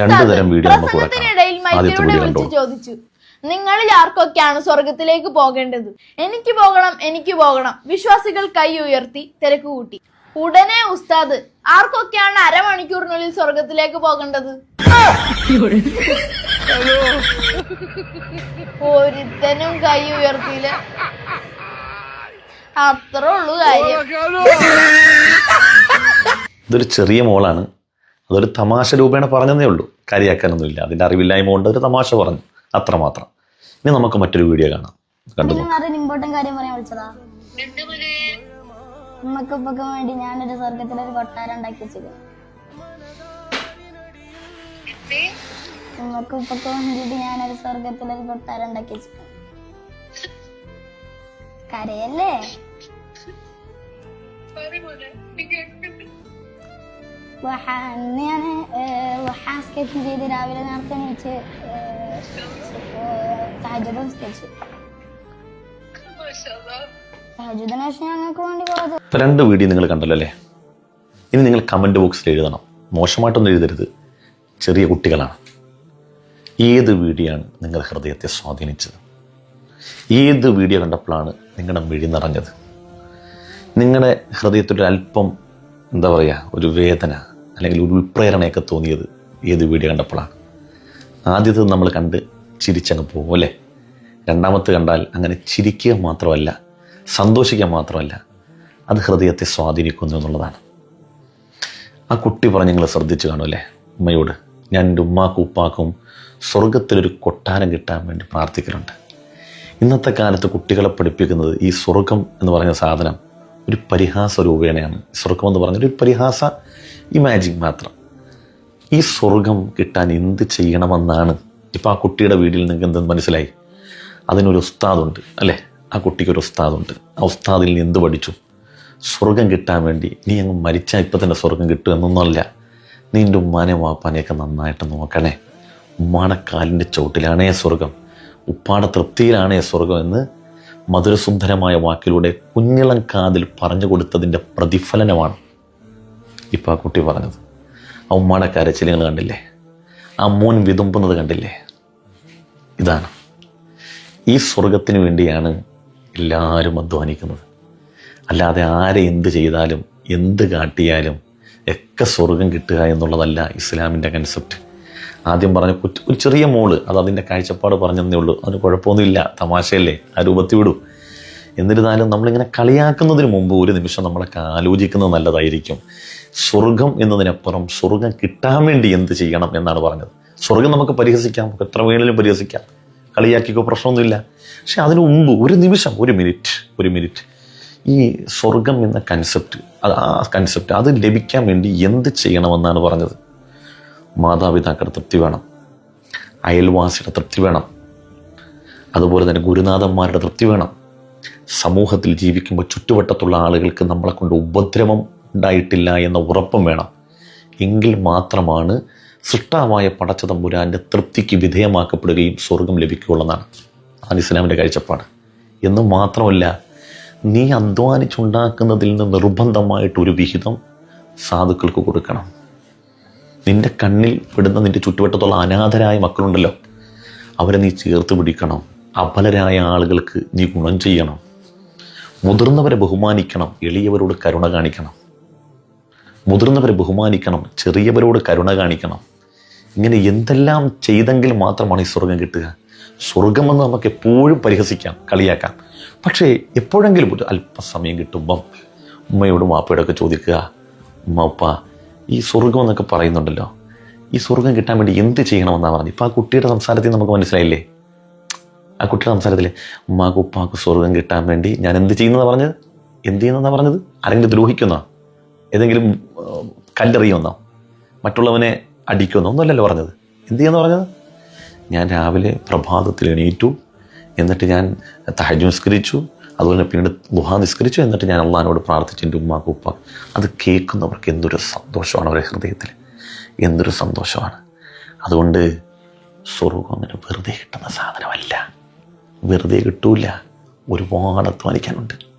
രണ്ട് തരം വീഡിയോ നമുക്ക് ആദ്യത്തെ വീഡിയോ വിളിച്ചു ചോദിച്ചു നിങ്ങളിൽ ആർക്കൊക്കെയാണ് സ്വർഗത്തിലേക്ക് പോകേണ്ടത്? എനിക്ക് പോകണം എനിക്ക് പോകണം. വിശ്വാസികൾ കൈ ഉയർത്തി തിരക്ക് കൂട്ടി. ഉടനെ ഉസ്താദ് ആർക്കൊക്കെയാണ് അരമണിക്കൂറിനുള്ളിൽ സ്വർഗത്തിലേക്ക് പോകേണ്ടത്? ഒരുത്തനും കൈ ഉയർത്തിയില്ല. അത്ര ഉള്ളൂ കാര്യം. ഇതൊരു ചെറിയ മോളാണ്. അതൊരു തമാശ രൂപേണ പറഞ്ഞതേ ഉള്ളൂ. കാര്യമാക്കാനൊന്നുമില്ല അതിന്റെ അറിവില്ലായ്മ കൊണ്ട് ഒരു തമാശ പറഞ്ഞു. അത്രമാത്രം ഇനി നമുക്ക് മറ്റൊരു വീഡിയോ കാണാം. കണ്ടു നോക്കാം. ഇമ്പോർട്ടന്റ് കാര്യം പറയാൻ വിളിച്ചതാ. വേണ്ടി ഞാനൊരു സ്വർഗത്തിലൊരു കൊട്ടാരം ഉണ്ടാക്കി വെച്ചത് ഉമ്മക്കും ഉപ്പക്കും വേണ്ടിട്ട് ഞാനൊരു സ്വർഗത്തിലൊരു കൊട്ടാരം ഉണ്ടാക്കി വെച്ചത് കരയല്ലേ അന്ന് ഞാൻ സ്കെച്ച് ചെയ്ത് രാവിലെ നേരത്തെ എണീച്ച് സഹജുദം സ്കെച്ച് രണ്ട് വീഡിയോ നിങ്ങൾ കണ്ടല്ലോ അല്ലേ? ഇനി നിങ്ങൾ കമന്റ് ബോക്സിൽ എഴുതണം. മോശമായിട്ടൊന്നും എഴുതരുത്. ചെറിയ കുട്ടികളാണ്. ഏത് വീഡിയോ ആണ് നിങ്ങളുടെ ഹൃദയത്തെ സ്വാധീനിച്ചത്? ഏത് വീഡിയോ കണ്ടപ്പോഴാണ് നിങ്ങളുടെ മിഴി നിറഞ്ഞത്? നിങ്ങളുടെ ഹൃദയത്തിൽ അല്പം എന്താ പറയുക ഒരു വേദന അല്ലെങ്കിൽ ഒരു ഉൾപ്രേരണയൊക്കെ തോന്നിയത് ഏത് വീഡിയോ കണ്ടപ്പോഴാണ്. ആദ്യത്തെ നമ്മൾ കണ്ട് ചിരിച്ചങ്ങ് പോകും അല്ലേ? രണ്ടാമത്തെ കണ്ടാൽ അങ്ങനെ ചിരിക്കുക മാത്രമല്ല സന്തോഷിക്കുക മാത്രമല്ല അത് ഹൃദയത്തെ സ്വാധീനിക്കുന്നു എന്നുള്ളതാണ്. ആ കുട്ടി പറഞ്ഞ് നിങ്ങൾ ശ്രദ്ധിച്ചു കാണും അല്ലേ? ഉമ്മയോട് ഞാൻ എന്റെ ഉമ്മാക്കും ഉപ്പാക്കും സ്വർഗത്തിലൊരു കൊട്ടാരം കിട്ടാൻ വേണ്ടി പ്രാർത്ഥിക്കലുണ്ട്. ഇന്നത്തെ കാലത്ത് കുട്ടികളെ പഠിപ്പിക്കുന്നത് ഈ സ്വർഗം എന്ന് പറഞ്ഞ സാധനം ഒരു പരിഹാസ രൂപേണയാണ്. സ്വർഗം എന്ന് പറഞ്ഞൊരു പരിഹാസ ഇമാജിൻ മാത്രം. ഈ സ്വർഗം കിട്ടാൻ എന്ത് ചെയ്യണമെന്നാണ് ഇപ്പോൾ ആ കുട്ടിയുടെ വീട്ടിൽ നിങ്ങൾക്ക് എന്തെന്ന് മനസ്സിലായി? അതിനൊരു ഉസ്താദുണ്ട് അല്ലേ? ആ കുട്ടിക്കൊരു ഉസ്താദുണ്ട്. ആ ഉസ്താദിൽ നിന്ന് എന്ത് പഠിച്ചു? സ്വർഗം കിട്ടാൻ വേണ്ടി നീ അങ്ങ് മരിച്ചാൽ ഇപ്പം തന്നെ സ്വർഗം കിട്ടും എന്നൊന്നുമല്ല. നീ എന്റെ ഉമ്മാനെ വാപ്പാനെയൊക്കെ നന്നായിട്ട് നോക്കണേ. ഉമ്മാണക്കാലിന്റെ ചോട്ടിലാണേ സ്വർഗം. ഉപ്പാടെ തൃപ്തിയിലാണേ സ്വർഗം എന്ന് മധുരസുന്ദരമായ വാക്കിലൂടെ കുഞ്ഞിളം കാതിൽ പറഞ്ഞു കൊടുത്തതിന്റെ പ്രതിഫലനമാണ്. ഇപ്പം ആ കുട്ടി പറഞ്ഞത്. ആ ഉമ്മാടെ കരച്ചിലുകൾ കണ്ടില്ലേ? ആ മോൻ വിതുമ്പുന്നത് കണ്ടില്ലേ? ഇതാണ്. ഈ സ്വർഗത്തിന് വേണ്ടിയാണ് എല്ലാവരും അധ്വാനിക്കുന്നത്. അല്ലാതെ ആരെ എന്ത് ചെയ്താലും എന്ത് കാട്ടിയാലും ഒക്കെ സ്വർഗം കിട്ടുക എന്നുള്ളതല്ല ഇസ്ലാമിന്റെ കൺസെപ്റ്റ് ആദ്യം പറഞ്ഞ ഒരു ചെറിയ മോൾ അത് അതിന്റെ കാഴ്ചപ്പാട് പറഞ്ഞതേ ഉള്ളൂ. അതിന് കുഴപ്പമൊന്നുമില്ല. തമാശയല്ലേ? ആ രൂപത്തി വിടൂ. എന്നിരുന്നാലും നമ്മളിങ്ങനെ കളിയാക്കുന്നതിന് മുമ്പ് ഒരു നിമിഷം നമ്മളൊക്കെ ആലോചിക്കുന്നത് നല്ലതായിരിക്കും. സ്വർഗം എന്നതിനപ്പുറം സ്വർഗം കിട്ടാൻ വേണ്ടി എന്ത് ചെയ്യണം എന്നാണ് പറഞ്ഞത്. സ്വർഗം നമുക്ക് പരിഹസിക്കാം എത്ര വേണേലും പരിഹസിക്കാം. കളിയാക്കിക്കോ പ്രശ്നമൊന്നുമില്ല. പക്ഷെ അതിനു മുമ്പ് ഒരു നിമിഷം ഒരു മിനിറ്റ് ഒരു മിനിറ്റ്. ഈ സ്വർഗം എന്ന കൺസെപ്റ്റ് ആ കൺസെപ്റ്റ് അത് ലഭിക്കാൻ വേണ്ടി എന്ത് ചെയ്യണമെന്നാണ് പറഞ്ഞത്? മാതാപിതാക്കളുടെ തൃപ്തി വേണം. അയൽവാസിയുടെ തൃപ്തി വേണം. അതുപോലെ തന്നെ ഗുരുനാഥന്മാരുടെ തൃപ്തി വേണം. സമൂഹത്തിൽ ജീവിക്കുമ്പോൾ ചുറ്റുവട്ടത്തുള്ള ആളുകൾക്ക് നമ്മളെ കൊണ്ട് ഉപദ്രവം ഉണ്ടായിട്ടില്ല എന്ന ഉറപ്പും വേണം. എങ്കിൽ മാത്രമാണ് സൃഷ്ടാവായ പടച്ച തമ്പുരാന്റെ തൃപ്തിക്ക് വിധേയമാക്കപ്പെടുകയും സ്വർഗം ലഭിക്കുകയുള്ളതാണ്. ആൻ ഇസ്ലാമിന്റെ കാഴ്ചപ്പാട്. എന്ന് മാത്രമല്ല നീ അധ്വാനിച്ചുണ്ടാക്കുന്നതിൽ നിന്ന് നിർബന്ധമായിട്ടൊരു വിഹിതം സാധുക്കൾക്ക് കൊടുക്കണം. നിന്റെ കണ്ണിൽ പെടുന്ന നിന്റെ ചുറ്റുവട്ടത്തുള്ള അനാഥരായ മക്കളുണ്ടല്ലോ അവരെ നീ ചേർത്ത് പിടിക്കണം. അബലരായ ആളുകൾക്ക് നീ ഗുണം ചെയ്യണം. മുതിർന്നവരെ ബഹുമാനിക്കണം. എളിയവരോട് കരുണ കാണിക്കണം. മുതിർന്നവരെ ബഹുമാനിക്കണം ചെറിയവരോട് കരുണ കാണിക്കണം. ഇങ്ങനെ എന്തെല്ലാം ചെയ്തെങ്കിൽ മാത്രമാണ് ഈ സ്വർഗം കിട്ടുക. സ്വർഗമെന്ന് നമുക്ക് എപ്പോഴും പരിഹസിക്കാം കളിയാക്കാം. പക്ഷേ എപ്പോഴെങ്കിലും ഒരു അല്പസമയം കിട്ടുമ്പം ഉമ്മയോടും വാപ്പയോടൊക്കെ ചോദിക്കുക ഉമ്മ ഉപ്പ ഈ സ്വർഗം എന്നൊക്കെ പറയുന്നുണ്ടല്ലോ. ഈ സ്വർഗം കിട്ടാൻ വേണ്ടി എന്ത് ചെയ്യണമെന്നാണ് പറഞ്ഞത്? ഇപ്പം ആ കുട്ടിയുടെ സംസാരത്തിൽ നമുക്ക് മനസ്സിലായില്ലേ? ആ കുട്ടിയുടെ സംസാരത്തിൽ ഉമ്മാക്ക് ഉപ്പാക്ക് സ്വർഗം കിട്ടാൻ വേണ്ടി ഞാൻ എന്ത് ചെയ്യുന്നതാണ് പറഞ്ഞത്? എന്ത് ചെയ്യുന്നതാണ് പറഞ്ഞത്? ആരെങ്കിലും ദ്രോഹിക്കുന്നോ? ഏതെങ്കിലും കല്ലെറിയുമെന്നോ മറ്റുള്ളവനെ അടിക്കുമെന്നോ ഒന്നുമല്ലല്ലോ പറഞ്ഞത്. എന്ത് ചെയ്യാന്ന് പറഞ്ഞത്? ഞാൻ രാവിലെ പ്രഭാതത്തിൽ എണീറ്റു എന്നിട്ട് ഞാൻ തഹജ് നിസ്കരിച്ചു അതുപോലെ പിന്നീട് ദുഹാ നിസ്കരിച്ചു എന്നിട്ട് ഞാൻ അള്ളഹാനോട് പ്രാർത്ഥിച്ചു എന്റെ ഉമ്മാക്ക് ഉപ്പ. അത് കേൾക്കുന്നവർക്ക് എന്തൊരു സന്തോഷമാണ് അവരുടെ ഹൃദയത്തിൽ. എന്തൊരു സന്തോഷമാണ്. അതുകൊണ്ട് സ്വർഗം അങ്ങനെ വെറുതെ കിട്ടുന്ന സാധനമല്ല. വെറുതെ കിട്ടൂല. ഒരുപാട് അധ്വാനിക്കാനുണ്ട്.